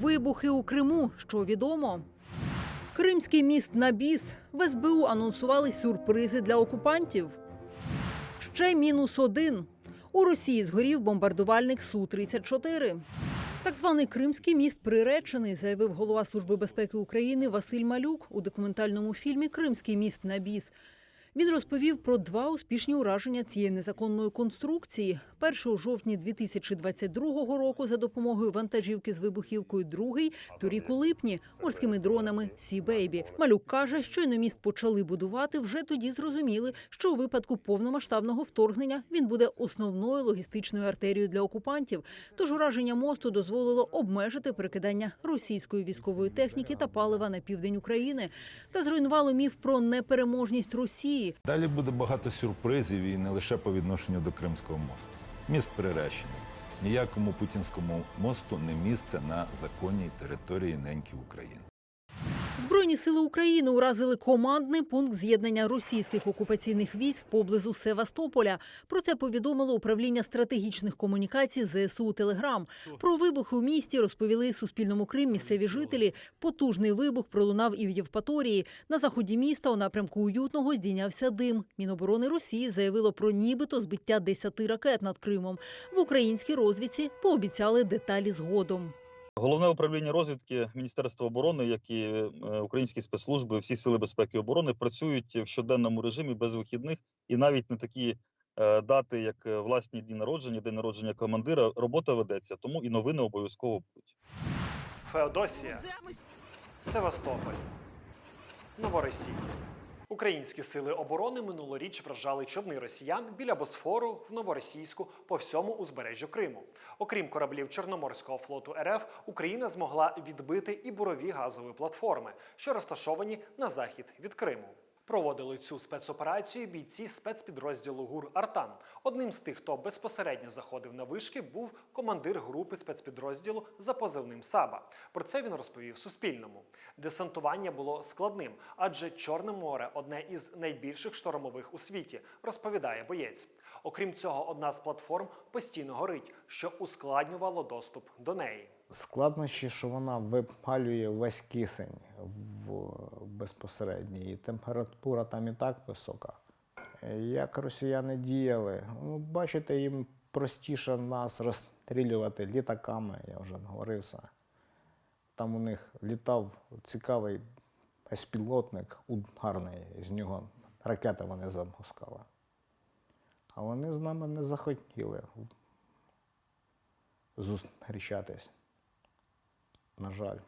Вибухи у Криму. Що відомо? Кримський міст на біс. В СБУ анонсували сюрпризи для окупантів. Ще мінус один. У Росії згорів бомбардувальник Су-34. Так званий Кримський міст приречений, заявив голова Служби безпеки України Василь Малюк у документальному фільмі Кримський міст на біс. Він розповів про два успішні ураження цієї незаконної конструкції. Перший у жовтні 2022 року за допомогою вантажівки з вибухівкою, другий торік у липні морськими дронами Сі Бейбі. Малюк каже, щойно міст почали будувати. Вже тоді зрозуміли, що у випадку повномасштабного вторгнення він буде основною логістичною артерією для окупантів. Тож ураження мосту дозволило обмежити перекидання російської військової техніки та палива на південь України та зруйнувало міф про непереможність Росії. Далі буде багато сюрпризів і не лише по відношенню до Кримського мосту. Міст приречений. Ніякому путінському мосту не місце на законній території неньки України. Збройні сили України уразили командний пункт з'єднання російських окупаційних військ поблизу Севастополя. Про це повідомило управління стратегічних комунікацій ЗСУ Телеграм. Про вибухи у місті розповіли Суспільному Крим місцеві жителі. Потужний вибух пролунав і в Євпаторії. На заході міста у напрямку Уютного здійнявся дим. Міноборони Росії заявило про нібито збиття 10 ракет над Кримом. В українській розвідці пообіцяли деталі згодом. Головне управління розвідки Міністерства оборони, як і е, українські спецслужби, всі сили безпеки і оборони працюють в щоденному режимі без вихідних, і навіть на такі е, дати, як е, власні дні народження, день народження командира, робота ведеться, тому і новини обов'язково будуть. Феодосія, Севастополь, Новоросійськ. Українські сили оборони минулоріч вражали човни росіян біля Босфору в Новоросійську по всьому узбережжю Криму. Окрім кораблів Чорноморського флоту РФ, Україна змогла відбити і бурові газові платформи, що розташовані на захід від Криму. Проводили цю спецоперацію бійці спецпідрозділу ГУР Артан. Одним з тих, хто безпосередньо заходив на вишки, був командир групи спецпідрозділу за позивним Саба. Про це він розповів Суспільному. Десантування було складним, адже Чорне море одне із найбільших штормових у світі, розповідає боєць. Окрім цього, одна з платформ постійно горить, що ускладнювало доступ до неї. Складнощі, що вона випалює весь кисень в безпосередній, і температура там і так висока. Як росіяни діяли? Ну, бачите, їм простіше нас розстрілювати літаками, я вже говорив це. Там у них літав цікавий безпілотник ударний, з нього ракети вони запускали. А вони з нами не захотіли зустрічатись. На жаль.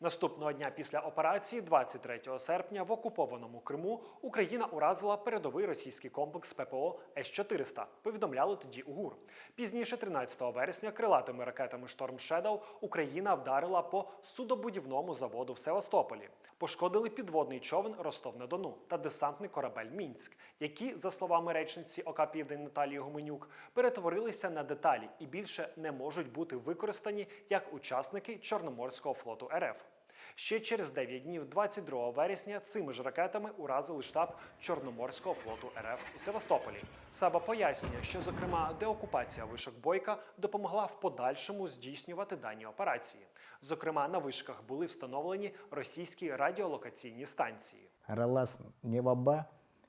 Наступного дня після операції, 23 серпня, в окупованому Криму Україна уразила передовий російський комплекс ППО С-400, повідомляли тоді УГУР. Пізніше, 13 вересня, крилатими ракетами Шторм Shadow Україна вдарила по судобудівному заводу в Севастополі. Пошкодили підводний човен Ростов-на-Дону та десантний корабель Мінськ, які, за словами речниці ОК Південь Наталії Гуменюк, перетворилися на деталі і більше не можуть бути використані як учасники Чорноморського флоту РФ. Ще через 9 днів, 22 вересня, цими ж ракетами уразили штаб Чорноморського флоту РФ у Севастополі. Саба пояснює, що зокрема деокупація вишок Бойка допомогла в подальшому здійснювати дані операції. Зокрема, на вишках були встановлені російські радіолокаційні станції. РЛС Ніва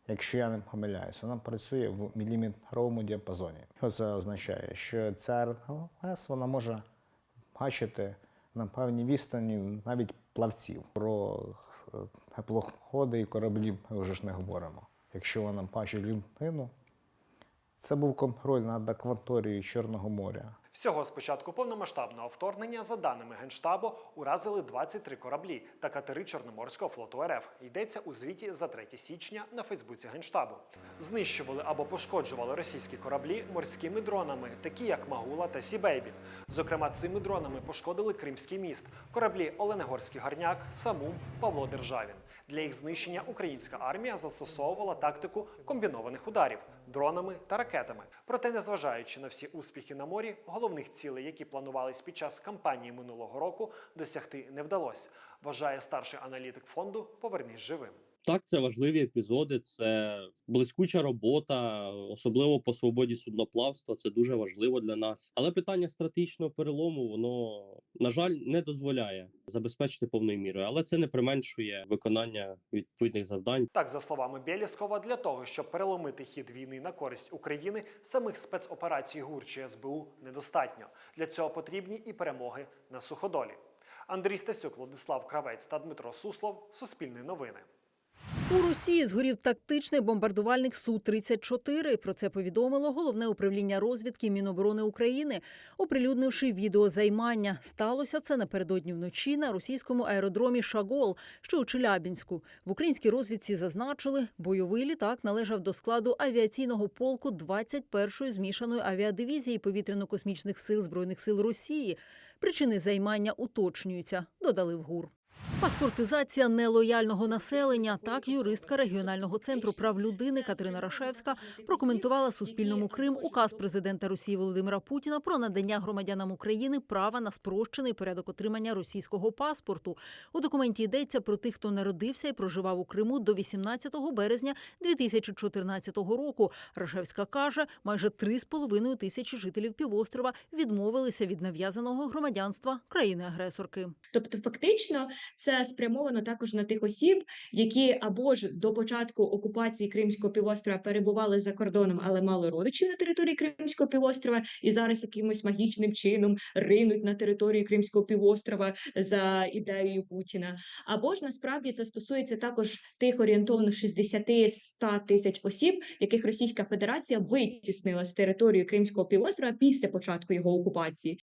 якщо я не помиляюсь, вона працює в міліметровому діапазоні. Що це означає? Що ця РЛС вона може бачити на певній відстані навіть плавців. Про е, теплоходи і кораблі ми вже ж не говоримо. Якщо вона бачить людину, це був контроль над акваторією Чорного моря. Всього з початку повномасштабного вторгнення, за даними Генштабу, уразили 23 кораблі та катери Чорноморського флоту РФ. Йдеться у звіті за 3 січня на Фейсбуці Генштабу. Знищували або пошкоджували російські кораблі морськими дронами, такі як Магула та Сібейбі. Зокрема, цими дронами пошкодили Кримський міст, кораблі Оленегорський Гарняк, Самум, Павло Державін. Для їх знищення українська армія застосовувала тактику комбінованих ударів дронами та ракетами. Проте, незважаючи на всі успіхи на морі, головних цілей, які планувались під час кампанії минулого року, досягти не вдалося. Вважає старший аналітик фонду Повернись живим. Так, це важливі епізоди, це блискуча робота, особливо по свободі судноплавства. Це дуже важливо для нас. Але питання стратегічного перелому воно на жаль не дозволяє забезпечити повною мірою, але це не применшує виконання відповідних завдань. Так, за словами Бєліскова, для того, щоб переломити хід війни на користь України, самих спецоперацій ГУР чи СБУ недостатньо. Для цього потрібні і перемоги на суходолі. Андрій Стасюк, Владислав Кравець та Дмитро Суслов. Суспільне новини. У Росії згорів тактичний бомбардувальник Су-34. Про це повідомило головне управління розвідки Міноборони України, оприлюднивши відео займання. Сталося це напередодні вночі на російському аеродромі Шагол, що у Челябінську. В українській розвідці зазначили, бойовий літак належав до складу авіаційного полку 21-ї змішаної авіадивізії повітряно-космічних сил збройних сил Росії. Причини займання уточнюються, додали в ГУР. Паспортизація нелояльного населення. Так юристка регіонального центру прав людини Катерина Рашевська прокоментувала Суспільному Крим указ президента Росії Володимира Путіна про надання громадянам України права на спрощений порядок отримання російського паспорту. У документі йдеться про тих, хто народився і проживав у Криму до 18 березня 2014 року. Рашевська каже, майже 3,5 тисячі жителів півострова відмовилися від нав'язаного громадянства країни-агресорки. Тобто, фактично, це спрямовано також на тих осіб, які або ж до початку окупації Кримського півострова перебували за кордоном, але мали родичів на території Кримського півострова, і зараз якимось магічним чином ринуть на територію Кримського півострова за ідеєю Путіна. Або ж насправді це стосується також тих орієнтовно 60-100 тисяч осіб, яких Російська Федерація витіснила з території Кримського півострова після початку його окупації.